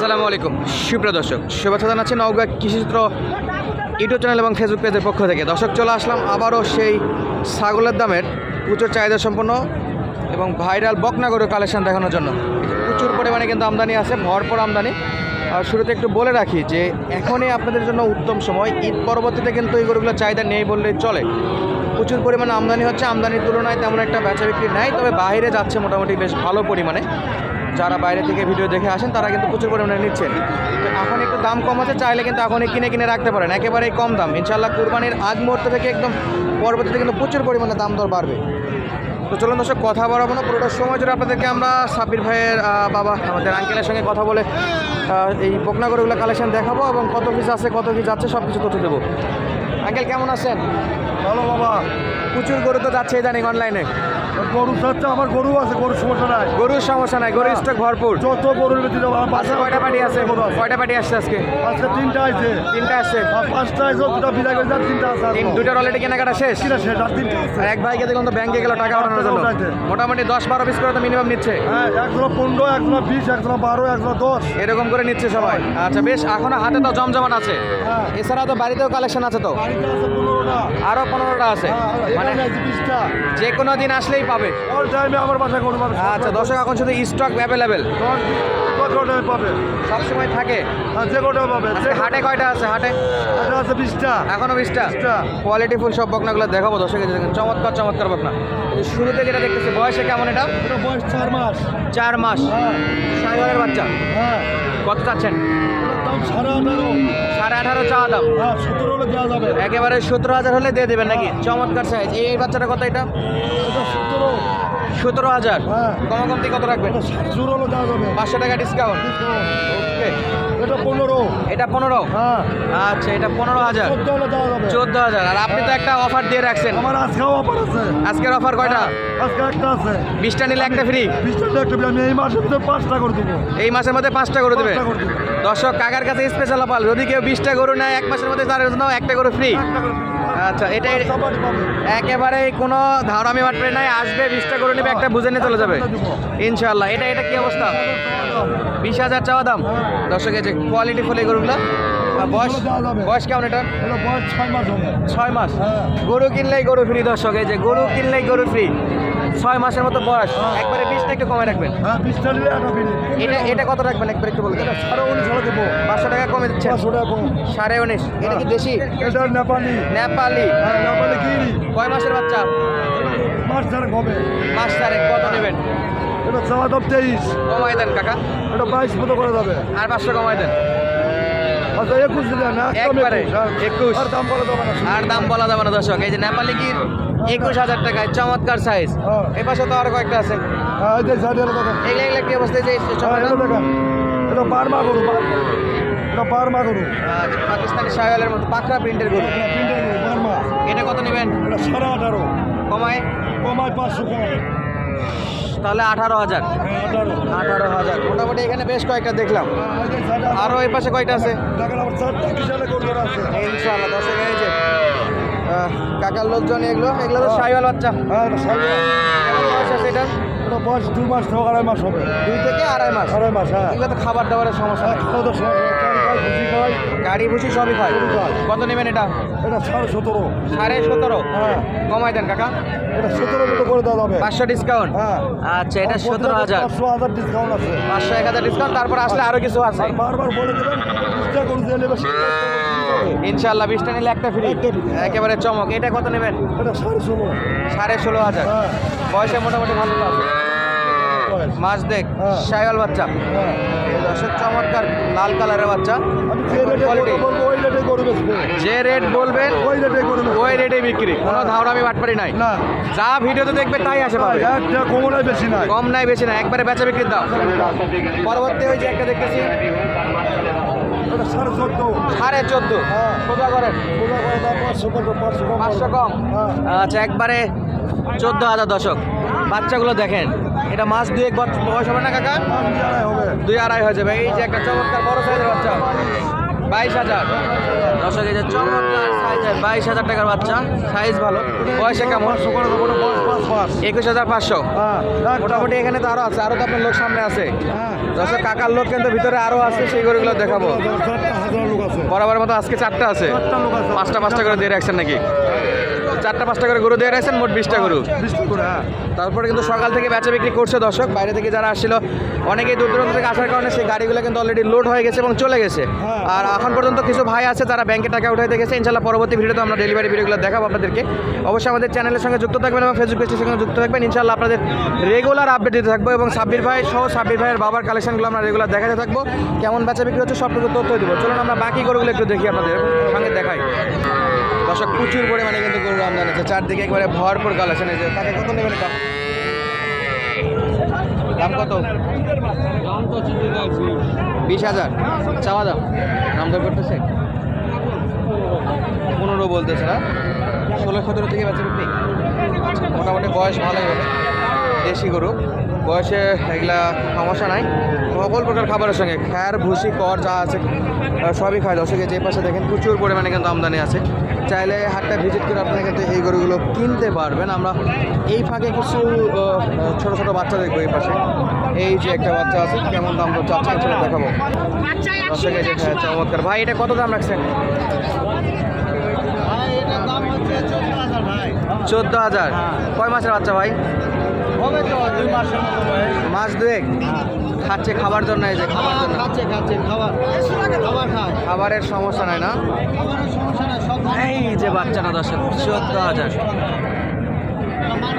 আসসালামু আলাইকুম। সুপ্রিয় দর্শক, শুভেচ্ছা জানাচ্ছি নওগাঁ কৃষিচিত্র ইউটিউব চ্যানেল এবং ফেসবুক পেজের পক্ষ থেকে। দর্শক, চলে আসলাম আবারও সেই ছাগলের দামের প্রচুর চাহিদা সম্পন্ন এবং ভাইরাল বকনাগরের কালেকশন দেখানোর জন্য। প্রচুর পরিমাণে কিন্তু আমদানি আছে, ভরপুর আমদানি। আর শুরুতে একটু বলে রাখি যে, এখনই আপনাদের জন্য উত্তম সময়। ঈদ পরবর্তীতে কিন্তু এই গরুগুলোর চাহিদা নেই বললেই চলে। প্রচুর পরিমাণে আমদানি হচ্ছে। আমদানির তুলনায় তেমন একটা বেচা বিক্রি নাই, তবে বাইরে যাচ্ছে মোটামুটি বেশ ভালো পরিমাণে। যারা বাইরে থেকে ভিডিও দেখে আসেন তারা কিন্তু প্রচুর পরিমাণে নিচ্ছেন। তো এখন একটু দাম কম আছে চাইলে কিন্তু এখনই কিনে কিনে রাখতে পারেন। একেবারেই কম দাম। ইনশাল্লাহ কুরবানির আগ মুহূর্ত থেকে একদম পরবর্তীতে কিন্তু প্রচুর পরিমাণে দাম দর বাড়বে। তো চলুন দর্শক কথা বাড়াবো না। পুরোটা সময় জুড়ে আপনাদেরকে আমরা সাবির ভাইয়ের বাবা আমাদের আঙ্কেলের সঙ্গে কথা বলে এই বকনাগরগুলো কালেকশন দেখাবো এবং কত পিস আছে কত কি যাচ্ছে সব কিছু তথ্য দেবো। আঙ্কেল কেমন আছেন? ভালো বাবা। প্রচুর গরু তো যাচ্ছে ইদানিং অনলাইনে গরু চাচ্ছে আমার গরু আছে গরুর সমস্যা নাই। গরুর সমস্যা নাই গরুর স্টক ভরপুর। যত গরুর বেশি দেবো আমার কয়টা পার্টি আছে। কয়টা পার্টি আসছে আজকে? আজকে তিনটা আছে। তিনটা আসছে পাঁচটা আছে দুটা গেছে আর তিনটা আছে দুটার অলরেডি কেনাকাটা শেষ? কিনা শেষ আর তিনটা আছে। এক ভাইকে দেখলাম তো ব্যাংকে গেল টাকা ওঠানোর জন্য। মোটামুটি দশ বারো পিস করে তো মিনিমাম নিচ্ছে। হ্যাঁ একজনা পনেরো একজনা বিশ একজনা বারো একজনা দশ। এরকম করে নিচ্ছে সবাই। আচ্ছা বেশ এখনও হাতে তো জমজমান আছে। হ্যাঁ। এছাড়া তো বাড়িতেও কালেকশন আছে তো? আরও পনেরোটা আছে। মানে মানে যে কোনো দিন আসলেই পাবে। অল টাইমে আমার বাসায় গরু পাবে আচ্ছা দর্শক এখন শুধু স্টক অ্যাভেলেবেল পাবে? সবসময় থাকে। আর যে কোটাও পাবে? আজকে হাটে কয়টা আছে? হাটে? আছে বিশটা। এখনও বিশটা। কোয়ালিটি ফুল সব বকনাগুলো দেখাবো দর্শক দেখেন চমৎকার চমৎকার বকনা। শুরুতে যেটা দেখতেছি বয়সে কেমন এটা বয়স চার মাস। চার মাস। হ্যাঁ। সাইবারের বাচ্চা। হ্যাঁ। কত চাচ্ছেন? সাড়ে আঠারো সাড়ে আঠারো চাওয়া দাম সতেরো হলে দেওয়া যাবে একেবারে সতেরো হাজার হলে দিয়ে দেবেন নাকি? চমৎকার সাইজ এই বাচ্চাটা কত এটা? সতেরো সতেরো হাজার। হ্যাঁ। কম কমতি কত রাখবেন? পাঁচশো টাকা ডিসকাউন্ট ওকে এটা পনেরো। এটা পনেরো? হ্যাঁ। আচ্ছা এটা পনেরো হাজার। চোদ্দ হাজার। আর আপনি তো একটা অফার দিয়ে রাখছেন। আমার আজকেও অফার আছে। আজকের অফার কয়টা? আজকে একটা আছে। বিশটা নিলে একটা ফ্রি বিশটা একটা বিল আমি এই মাসের ভিতরে পাঁচটা করে দেবো। এই মাসের মধ্যে পাঁচটা করে দেবে? দর্শক কাকার কাছে স্পেশাল অফার যদি কেউ বিশটা গরু নেয় এক মাসের মধ্যে তার জন্য একটা ফ্রি করে দিবো। আচ্ছা এটা একেবারে কোনো ধারামি মাটরে নাই। আসবে বিশটা গরু নেবে একটা বুঝে নিয়ে চলে যাবে। ইনশাল্লাহ এটা এটা কি অবস্থা? বিশ হাজার চাওয়া দাম। দর্শক যে কোয়ালিটি ফুল এই গরুগুলো বয়স বয়স কেমন এটা ছয় মাস হ্যাঁ। গরু কিনলেই গরু ফ্রি দর্শক এই যে গরু কিনলেই গরু ফ্রি ছয় মাসের মতো বয়স। একবারে বিশটা একটু কমে রাখবেন। হ্যাঁ একটা বিল এটা এটা কত রাখবেন? একবার একটু বলবেন সাড়ে উনিশ হলে দেবো। পাঁচশো টাকা কমে কম। সাড়ে উনিশ। এটা কি দেশি? এটা নেপালি। নেপালি। হ্যাঁ কয় মাসের বাচ্চা? মাস চারেক হবে। মাস চারেক কত নেবেন? এটা চাওয়া দাম তেইশ। কমাই দেন কাকা। এটা বাইশ মতো করে যাবে। আর পাঁচশো কমাই দেন। আচ্ছা একুশ দিলেন একবারে, একুশ। আর দাম বলে না। আর দাম বলা যাবে না দর্শক। এই যে নেপালি গির একুশ হাজার টাকায় চমৎকার সাইজ হ্যাঁ। এই পাশে তো আরও কয়েকটা আছে। হ্যাঁ এগুলো এগুলো কি অবস্থায় যে হ্যাঁ এটা বারমা গরু। এটা বারমা গরু। আচ্ছা, পাকিস্তানি শাহওয়ালের মতো পাখরা প্রিন্টের গরু। তিনটে গরু বারমা এটা কত নেবেন? এটা সাড়ে আঠারো। কমায়। কমায় পাঁচশো কম তাহলে আঠারো হাজার। আঠারো হাজার। মোটামুটি এখানে বেশ কয়েকটা দেখলাম। এই আরও এই পাশে কয়টা আছে? ইনশাআল্লাহ কাকার লোকজন এগুলো। এগুলো তো শাহওয়াল বাচ্চা। বয়স আছে এটা এটা বয়স দুই মাস থেকে আড়াই মাস হবে। দুই থেকে আড়াই মাস? আড়াই মাস হ্যাঁ। এগুলো তো খাবার দাবারের সমস্যা। হ্যাঁ, খাওয়া খায়। গাড়ি ভুসি সবই খায় কত নেবেন এটা? এটা সাড়ে সতেরো। সাড়ে সতেরো? হ্যাঁ। কমাই দেন কাকা। এটা সতেরো মতো করে দেওয়া যাবে। পাঁচশো ডিসকাউন্ট হ্যাঁ। আচ্ছা এটা সতেরো হাজার পাঁচশো হাজার ডিসকাউন্ট আছে। পাঁচশো এক হাজার ডিসকাউন্ট তারপর আসলে আরও কিছু আছে। বারবার বলে দেবেন চেষ্টা করুন যে নেবে সেটা ইনশাল্লাহ বিশটা নিলে একটা ফ্রি একটা একেবারে চমক। এটা কত নেবেন? এটা সাড়ে ষোলো। সাড়ে ষোলো হাজার। হ্যাঁ। বয়সে মোটামুটি ভালো মাছ দেখ হ্যাঁ। সাইওয়াল বাচ্চা। হ্যাঁ। দর্শক চমৎকার লাল কালারের বাচ্চা। যে রেটে বলবেন ওই রেটে ওই রেটে বিক্রি। কোনো। ধাওড়ামি বাটপারি নাই। না। যা ভিডিওতে দেখবে তাই আসে পাবে। একটা কমলাই বেশি নাই। কম নাই বেশি না একবারে বেচা বিক্রির দাম। পরবর্তী ওই যে একটা দেখতেছি। সাড়ে চোদ্দ। হ্যাঁ। সোজা করেন। পাঁচশো কম কম। হ্যাঁ। আচ্ছা একবারে চোদ্দ হাজার দশক বাচ্চাগুলো দেখেন। এটা মাস দুয়েক বছর বয়স হবে না কাকা? দুই আড়াই হয়ে যাবে। এই যে একটা চমৎকার বড় সাইজের বাচ্চা। বাইশ হাজার। এই যে চমৎকার সাইজের বাইশ হাজার টাকার বাচ্চা। সাইজ ভালো। বয়সে কেমন? একুশ হাজার পাঁচশো। মোটামুটি এখানে তো আরও আছে। আরও তো আপনার লোক সামনে আছে। হ্যাঁ কাকার লোক কিন্তু ভিতরে আরও আছে। সেই গরুগুলো দেখাবো। বরাবর মতো আজকে চারটা আছে। পাঁচটা পাঁচটা করে দিয়ে রাখছেন নাকি? চারটা পাঁচটা করে গরু দিয়ে রয়েছেন মোট বিশটা গরু। করে হ্যাঁ। তারপরে কিন্তু সকাল থেকে বেচা বিক্রি করছে দর্শক। বাইরে থেকে যারা আসছিল অনেকেই দূর দূরান্ত থেকে আসার কারণে সেই গাড়িগুলো কিন্তু অলরেডি লোড হয়ে গেছে এবং চলে গেছে। হ্যাঁ। আর এখন পর্যন্ত কিছু ভাই আছে যারা ব্যাংকে টাকা উঠাই দেখেছে। ইনশাল্লাহ পরবর্তী ভিডিওতে আমরা ডেলিভারি ভিডিওগুলো দেখাবো আপনাদেরকে। অবশ্যই আমাদের চ্যানেলের সঙ্গে যুক্ত থাকবেন এবং ফেসবুক পেজের সঙ্গে যুক্ত থাকবেন। ইনশাল্লাহ আপনাদের রেগুলার আপডেট দিতে থাকব এবং সাব্বির ভাই সহ সাব্বির ভাইয়ের বাবার কালেকশনগুলো আমরা রেগুলার দেখাতে থাকব। কেমন বেচা বিক্রি হচ্ছে সবটুকু তথ্য দেবো। চলুন আমরা বাকি গরুগুলো একটু দেখি আপনাদের সঙ্গে দেখাই। দর্শক, প্রচুর পরিমাণে কিন্তু গরুর আমদানি আছে চারদিকে একবারে ভরপুর কালেকশন যে তাকে কত নেবেন এটা দাম কত? বিশ হাজার। চাওয়া দাম? দাম দর করতেছে পনেরো বলতেছে না? ষোলো, সতেরো থেকে বেচা বিক্রি? মোটামুটি বয়স ভালোই হবে। দেশি গরু। বয়সে এগুলা সমস্যা নাই। সকল প্রকার খাবারের সঙ্গে খ্যার, ভুসি, কর যা আছে সবই খায় দর্শকে যে পাশে দেখেন, প্রচুর পরিমাণে কিন্তু আমদানি আছে। চাইলে হাটটা ভিজিট করে আপনারা কিন্তু এই গরুগুলো কিনতে পারবেন। আমরা এই ফাঁকে কিছু ছোটো ছোট বাচ্চা দেখব এই পাশে। এই যে একটা বাচ্চা আছে কেমন দাম করছে আচ্ছা সেটা দেখাবো। হ্যাঁ, চমৎকার। ভাই এটা কত দাম রাখছেন? চোদ্দ হাজার কয় মাসের বাচ্চা ভাই? মাস দুয়েক। খাচ্ছে খাবার জন্য এই যে খাবার জন্য। খাচ্ছে খাচ্ছে খাবার। খাবার খায়। খাবারের সমস্যা নাই না? এই যে বাচ্চাটা দর্শক চোদ্দ হাজার।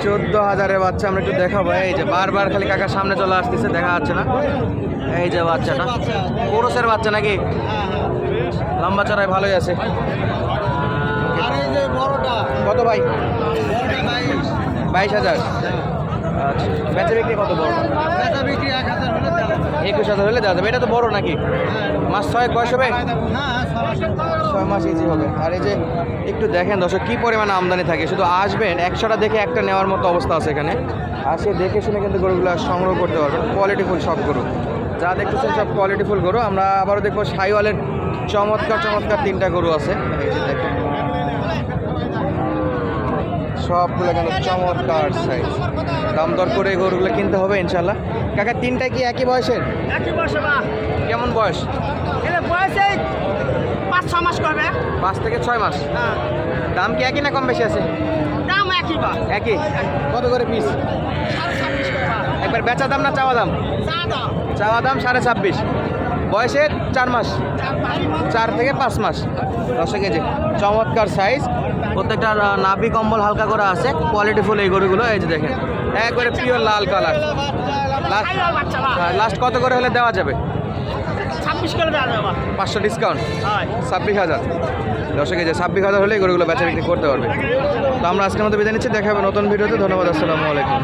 চোদ্দ হাজারের বাচ্চা আমরা একটু দেখাবো। এই যে বারবার খালি কাকার সামনে চলে আসতেছে দেখা যাচ্ছে না। এই যে বাচ্চাটা। পুরুষের বাচ্চা নাকি? লম্বা চড়াই ভালোই আছে। কত ভাই? বাইশ। হাজার। আচ্ছা বেচা বিক্রি কত বড়? একুশ হাজার হলে দেওয়া যাবে। এটা তো বড় নাকি? মাস ছয় বয়স হবে? ছয় মাস ইজি হবে। আর এই যে একটু দেখেন দর্শক কী পরিমাণে আমদানি থাকে? শুধু আসবেন একশোটা দেখে একটা নেওয়ার মতো অবস্থা আছে এখানে। আর সে দেখে শুনে কিন্তু গরুগুলো সংগ্রহ করতে পারবেন কোয়ালিটিফুল সব গরু। যা দেখতেছেন সব কোয়ালিটিফুল গরু। আমরা আবারও দেখব সাইওয়ালের চমৎকার চমৎকার তিনটা গরু আছে এই যে দেখেন সবগুলো কিন্তু চমৎকার সাইজ দাম দর করে গরুগুলো কিনতে হবে ইনশাল্লাহ কাকা তিনটা কি একই বয়সের? একই বয়সে কেমন বয়স? বয়সে পাঁচ ছ মাস করবে। পাঁচ থেকে ছয় মাস? হ্যাঁ। দাম কি একই না কম বেশি আছে? দাম একই বা। একই? কত করে পিস একবার বেচা দাম না চাওয়া দাম? চাওয়া দাম। সাড়ে ছাব্বিশ। বয়সে চার মাস? চার মাস। চার থেকে পাঁচ মাস। দশ কেজি চমৎকার সাইজ প্রত্যেকটা নাবি নাভি কম্বল হালকা করে আছে কোয়ালিটি ফুল এই গরুগুলো এই যে দেখেন একবারে পিওর লাল কালার লাস্ট কত করে হলে দেওয়া যাবে? পাঁচশো ডিসকাউন্ট ছাব্বিশ হাজার। দর্শকে যে ছাব্বিশ হাজার হলে গরুগুলো বেচা বিক্রি করতে পারবে। তো আমরা আজকের মতো বিদায় নিচ্ছি দেখা হবে নতুন ভিডিওতে। ধন্যবাদ আসসালামু আলাইকুম।